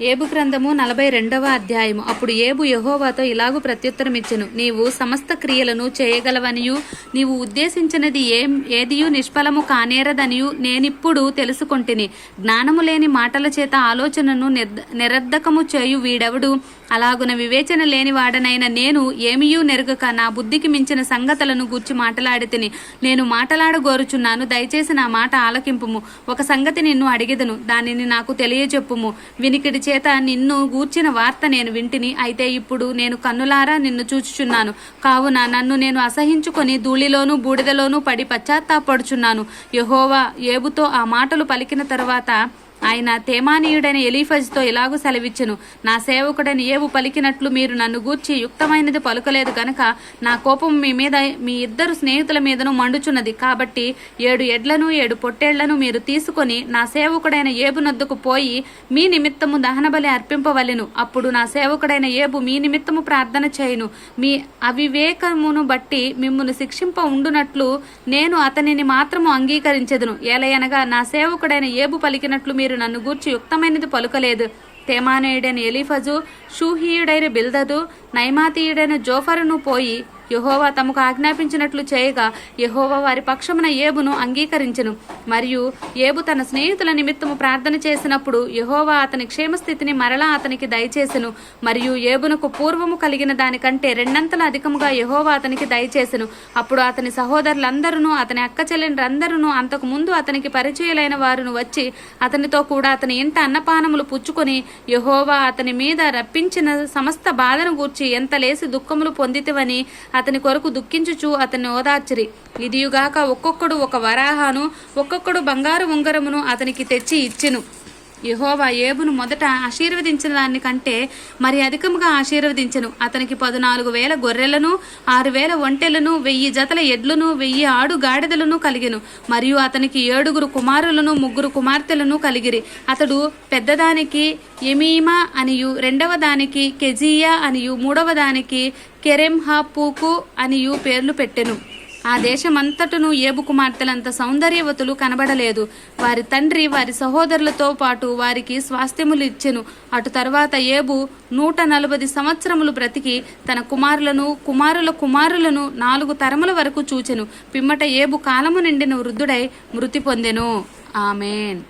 ఏబు గ్రంథము నలభై రెండవ అధ్యాయము. అప్పుడు ఏబు యహోవాతో ఇలాగు ప్రత్యుత్తరమిచ్చెను. నీవు సమస్త క్రియలను చేయగలవనియు నీవు ఉద్దేశించినది ఏం ఏదియు నిష్ఫలము కానేరదనియు నేనిప్పుడు తెలుసుకొంటిని. జ్ఞానము లేని మాటల చేత ఆలోచనను నిర్ద- నిరర్ధకము చేయు వీడెవడు? అలాగున వివేచన లేని వాడనైన నేను ఏమియూ నెరుగక నా బుద్ధికి మించిన సంగతులను గూర్చి మాట్లాడితిని. నేను మాట్లాడగోరుచున్నాను దయచేసి నా మాట ఆలకింపుము. ఒక సంగతి నిన్ను అడిగెదను దానిని నాకు తెలియజెప్పుము. వినికిడి చేత నిన్ను గూర్చిన వార్త నేను వింటిని. అయితే ఇప్పుడు నేను కన్నులారా నిన్ను చూచుచున్నాను. కావున నన్ను నేను అసహించుకొని ధూళిలోనూ బూడిదలోనూ పడి పశ్చాత్తాపడుచున్నాను. యహోవా ఏబుతో ఆ మాటలు పలికిన తర్వాత ఆయన తేమానీయుడైన ఎలీఫజ్తో ఇలాగూ సెలవిచ్చెను. నా సేవకుడైన ఏవు పలికినట్లు మీరు నన్ను గూర్చి యుక్తమైనది పలుకలేదు గనక నా కోపం మీ మీద మీ ఇద్దరు స్నేహితుల మీదను మండుచున్నది. కాబట్టి ఏడు ఎడ్లను ఏడు పొట్టేళ్ళను మీరు తీసుకొని నా సేవకుడైన ఏబు నద్దుకు పోయి మీ నిమిత్తము దహనబలి అర్పింపవలెను. అప్పుడు నా సేవకుడైన ఏబు మీ నిమిత్తము ప్రార్థన చేయును. మీ అవివేకమును బట్టి మిమ్మల్ని శిక్షింప ఉండునట్లు నేను అతనిని మాత్రము అంగీకరించెదను. ఏలయనగా నా సేవకుడైన ఏబు పలికినట్లు మీరు నన్ను గూర్చి యుక్తమైనది పలుకలేదు. తేమానేయుడైన ఎలీఫజు షూహీయుడైన బిల్దదు నైమాతీయుడైన జోఫరును పోయి యహోవా తమకు ఆజ్ఞాపించినట్లు చేయగా యహోవా వారి పక్షమున ఏబును అంగీకరించెను. మరియు ఏబు తన స్నేహితుల నిమిత్తము ప్రార్థన చేసినప్పుడు యహోవా అతని క్షేమస్థితిని మరలా అతనికి దయచేసెను. మరియు ఏబునకు పూర్వము కలిగిన దానికంటే రెండంతల అధికముగా యహోవా అతనికి దయచేసెను. అప్పుడు అతని సహోదరులందరూ అతని అక్క చెల్లెండ్రందరూ అంతకు ముందు అతనికి పరిచయులైన వారును వచ్చి అతనితో కూడా అతని ఇంట అన్నపానములు పుచ్చుకొని యహోవా అతని మీద రప్పించిన సమస్త బాధను గూర్చి ఎంత లేసి దుఃఖములు పొందితివని అతని కొరకు దుఃఖించుచు అతన్ని ఓదార్చిరి. ఇదియుగాక ఒక్కొక్కడు ఒక వరాహాను ఒక్కొక్కడు బంగారు ఉంగరమును అతనికి తెచ్చి ఇచ్చెను. యహోవా ఏబును మొదట ఆశీర్వదించిన దానికంటే మరి అధికముగా ఆశీర్వదించెను. అతనికి పదునాలుగు వేల గొర్రెలను ఆరు వేల ఒంటెలను వెయ్యి జతల ఎడ్లను వెయ్యి ఆడు గాడిదలను కలిగెను. మరియు అతనికి ఏడుగురు కుమారులను ముగ్గురు కుమార్తెలను కలిగిరి. అతడు పెద్దదానికి ఎమీమా అనియు రెండవ దానికి కెజియా అనియు మూడవ దానికి కెరెంహాపూకు అనియు పేర్లు పెట్టెను. ఆ దేశమంతటను ఏబు కుమార్తెలంత సౌందర్యవతులు కనబడలేదు. వారి తండ్రి వారి సహోదరులతో పాటు వారికి స్వాస్థ్యములు ఇచ్చెను. అటు తర్వాత ఏబు నూట నలభై సంవత్సరములు బ్రతికి తన కుమారులను కుమారుల కుమారులను నాలుగు తరముల వరకు చూచెను. పిమ్మట ఏబు కాలము నిండిన వృద్ధుడై మృతి పొందెను. ఆమెన్.